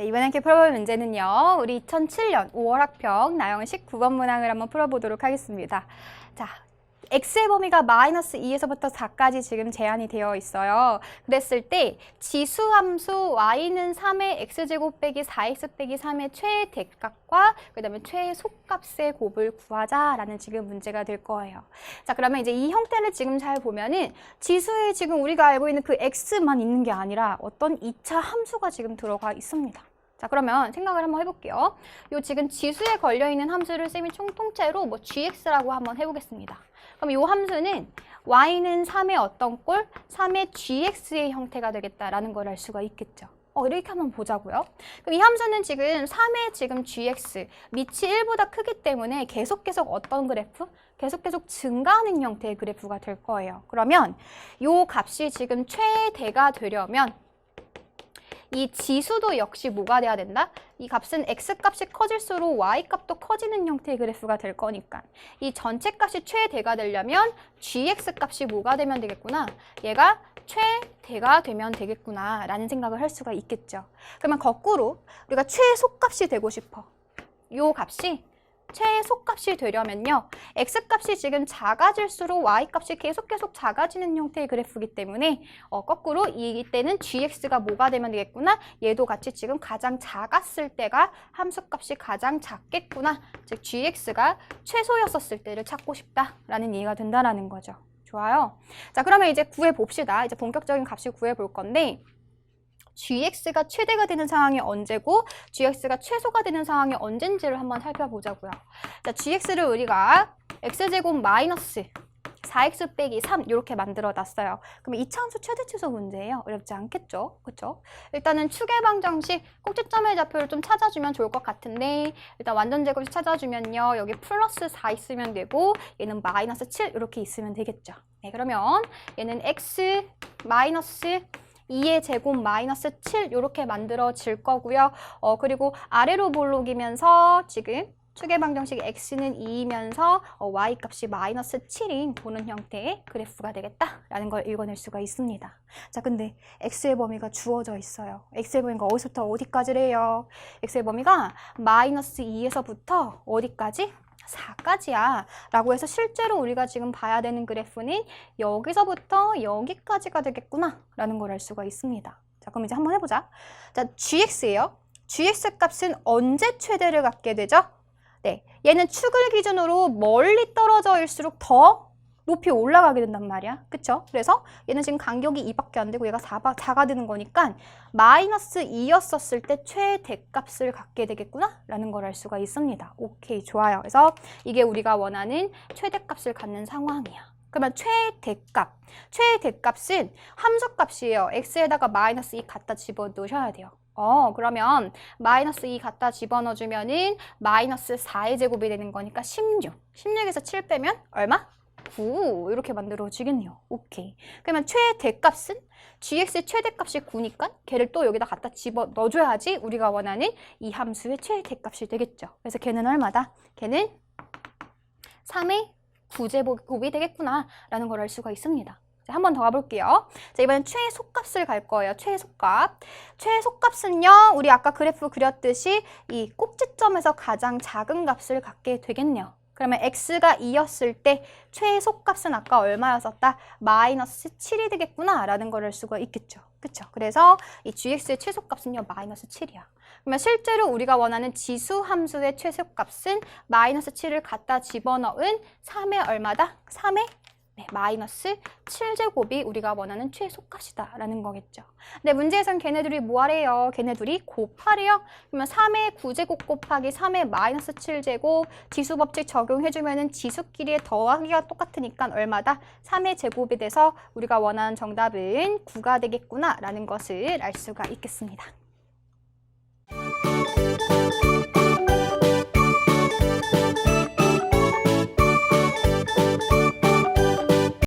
네, 이번에 함께 풀어볼 문제는요. 우리 2007년 5월 학평 나영식 9번 문항을 한번 풀어보도록 하겠습니다. 자, x의 범위가 마이너스 2에서부터 4까지 지금 제한이 되어 있어요. 그랬을 때 지수함수 y는 3의 x제곱 빼기 4x 빼기 3의 최의 대값과 그 다음에 최의 속값의 곱을 구하자라는 지금 문제가 될 거예요. 자, 그러면 이제 이 형태를 지금 잘 보면은 지수에 지금 우리가 알고 있는 그 x만 있는 게 아니라 어떤 2차 함수가 지금 들어가 있습니다. 자 그러면 생각을 한번 해볼게요. 요 지금 지수에 걸려있는 함수를 쌤이 총 통째로 뭐 gx라고 한번 해보겠습니다. 그럼 요 함수는 y는 3의 어떤 꼴? 3의 gx의 형태가 되겠다라는 걸 알 수가 있겠죠. 어, 이렇게 한번 보자고요. 그럼 이 함수는 지금 3의 지금 gx, 밑이 1보다 크기 때문에 계속 계속 어떤 그래프? 계속 계속 증가하는 형태의 그래프가 될 거예요. 그러면 요 값이 지금 최대가 되려면 이 지수도 역시 뭐가 돼야 된다? 이 값은 x값이 커질수록 y값도 커지는 형태의 그래프가 될 거니까. 이 전체 값이 최대가 되려면 gx값이 뭐가 되면 되겠구나. 얘가 최대가 되면 되겠구나 라는 생각을 할 수가 있겠죠. 그러면 거꾸로 우리가 최소값이 되고 싶어. 요 값이 최소값이 되려면요. x값이 지금 작아질수록 y값이 계속 계속 작아지는 형태의 그래프이기 때문에 어, 거꾸로 이때는 gx가 뭐가 되면 되겠구나. 얘도 같이 지금 가장 작았을 때가 함수값이 가장 작겠구나. 즉 gx가 최소였었을 때를 찾고 싶다라는 이해가 된다라는 거죠. 좋아요. 자 그러면 이제 구해 봅시다. 이제 본격적인 값을 구해 볼 건데 gx가 최대가 되는 상황이 언제고 gx가 최소가 되는 상황이 언젠지를 한번 살펴보자고요. 자, gx를 우리가 x제곱 마이너스 4x 빼기 3 이렇게 만들어 놨어요. 그럼 이차함수 최대 최소 문제예요. 어렵지 않겠죠? 그렇죠? 일단은 추계 방정식 꼭지점의 좌표를 좀 찾아주면 좋을 것 같은데 일단 완전 제곱식 찾아주면요. 여기 플러스 4 있으면 되고 얘는 마이너스 7 이렇게 있으면 되겠죠. 네, 그러면 얘는 x 마이너스 2의 제곱 마이너스 7 이렇게 만들어질 거고요. 어, 그리고 아래로 볼록이면서 지금 추계 방정식 x는 2이면서 어, y 값이 마이너스 7인 보는 형태의 그래프가 되겠다라는 걸 읽어낼 수가 있습니다. 자, 근데 x의 범위가 주어져 있어요. x의 범위가 어디서부터 어디까지래요? x의 범위가 마이너스 2에서부터 어디까지? 4까지야 라고 해서 실제로 우리가 지금 봐야 되는 그래프는 여기서부터 여기까지가 되겠구나 라는 걸 알 수가 있습니다. 자 그럼 이제 한번 해보자. 자 gx예요. gx 값은 언제 최대를 갖게 되죠? 네, 얘는 축을 기준으로 멀리 떨어져 일수록 더 높이 올라가게 된단 말이야. 그쵸? 그래서 얘는 지금 간격이 2밖에 안 되고 얘가 4가, 4가 되는 거니까 마이너스 2였었을 때 최대값을 갖게 되겠구나 라는 걸 알 수가 있습니다. 오케이, 좋아요. 그래서 이게 우리가 원하는 최대값을 갖는 상황이야. 그러면 최대값, 최대값은 함수값이에요. x에다가 마이너스 2 갖다 집어넣으셔야 돼요. 어, 그러면 마이너스 2 갖다 집어넣어주면은 마이너스 4의 제곱이 되는 거니까 16. 16에서 7 빼면 얼마? 9 이렇게 만들어지겠네요. 오케이. 그러면 최대값은 gx의 최대값이 9니까 걔를 또 여기다 갖다 집어 넣어줘야지 우리가 원하는 이 함수의 최대값이 되겠죠. 그래서 걔는 얼마다? 걔는 3의 9제곱이 되겠구나 라는 걸 알 수가 있습니다. 한 번 더 가볼게요. 자, 이번엔 최소값을 갈 거예요. 최소값. 최소값은요, 우리 아까 그래프 그렸듯이 이 꼭지점에서 가장 작은 값을 갖게 되겠네요. 그러면 x가 2였을 때 최소값은 아까 얼마였었다? 마이너스 7이 되겠구나 라는 걸 알 수가 있겠죠. 그쵸? 그래서 이 gx의 최소값은요 마이너스 7이야. 그러면 실제로 우리가 원하는 지수 함수의 최소값은 마이너스 7을 갖다 집어넣은 3의 얼마다? 3의 네, 마이너스 7제곱이 우리가 원하는 최소값이다 라는 거겠죠. 근데 문제에선 걔네들이 뭐하래요? 걔네들이 곱하래요. 그러면 3의 9제곱 곱하기 3의 마이너스 7제곱 지수 법칙 적용해주면 은 지수끼리의 더하기가 똑같으니까 얼마다? 3의 제곱이 돼서 우리가 원하는 정답은 9가 되겠구나 라는 것을 알 수가 있겠습니다.